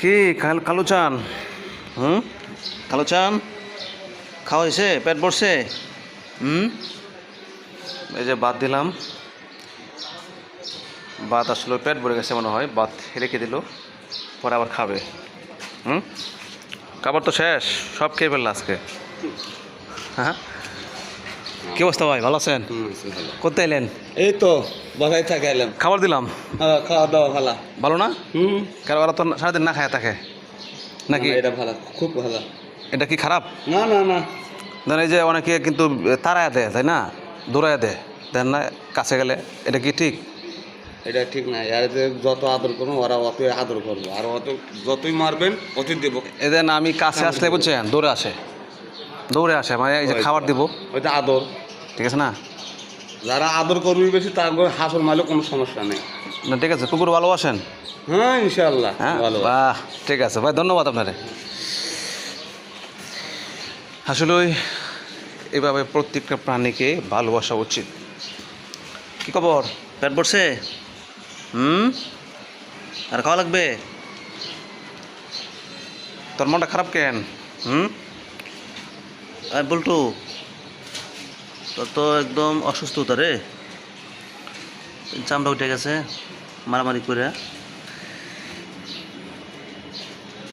কি, কাল চান হুম? কালো চান খাওয়া হয়েছে? পেট ভরছে? হুম? এই যে বাদ দিলাম। ভাত আসলে পেট ভরে গেছে মনে হয় ভাত রেখে দিল, পরে আবার খাবে। হুম? খাবার তো শেষ, সব খেয়ে ফেলল আজকে। হ্যাঁ? কি অবস্থা ভাই? ভালো আছেন? কোথায় এলেন? এই তো বাসায় থাকে এলাম। খাবার দিলাম? হ্যাঁ, খাওয়া দাওয়া ভালো। ভালো না? হুম। কারণ ওরা তো সারাদিন না খায় থাকে। নাকি? এটা ভালো খুব ভালো। এটা কি খারাপ? না না না। ধরেন এই যে অনেকে কিন্তু তারায় দেয় তাই না? দৌড়ায় দেয়। দেন না কাছে গেলে এটা কি ঠিক? এটা ঠিক না আর যে যত আদর করব ওরা অতই আদর করব। আর অত যতই মারবেন অতই দেব। এদের আমি কাছে আসলে বুঝছেন দৌড়ে আসে। দৌড়ে আসে মানে এই যে খাবার দিব। ওইটা আদর। ঠিক আছে না? যারা আদর করবি বেশি তার করে হাসর মারলে কোনো সমস্যা নেই। না ঠিক আছে কুকুর ভালোবাসেন হ্যাঁ ইনশাল্লাহ হ্যাঁ? ভালো। বাহ ঠিক আছে ভাই ধন্যবাদ আপনারে। আসলে এভাবে প্রত্যেকটা প্রাণীকে ভালোবাসা উচিত। কি খবর? পেট পড়ছে হুম? আর খাওয়া লাগবে? তোর মনটা খারাপ কেন? হুম? আর বলটু তোর তো একদম অসুস্থতা রে। চামড়া উঠে গেছে মারামারি করে।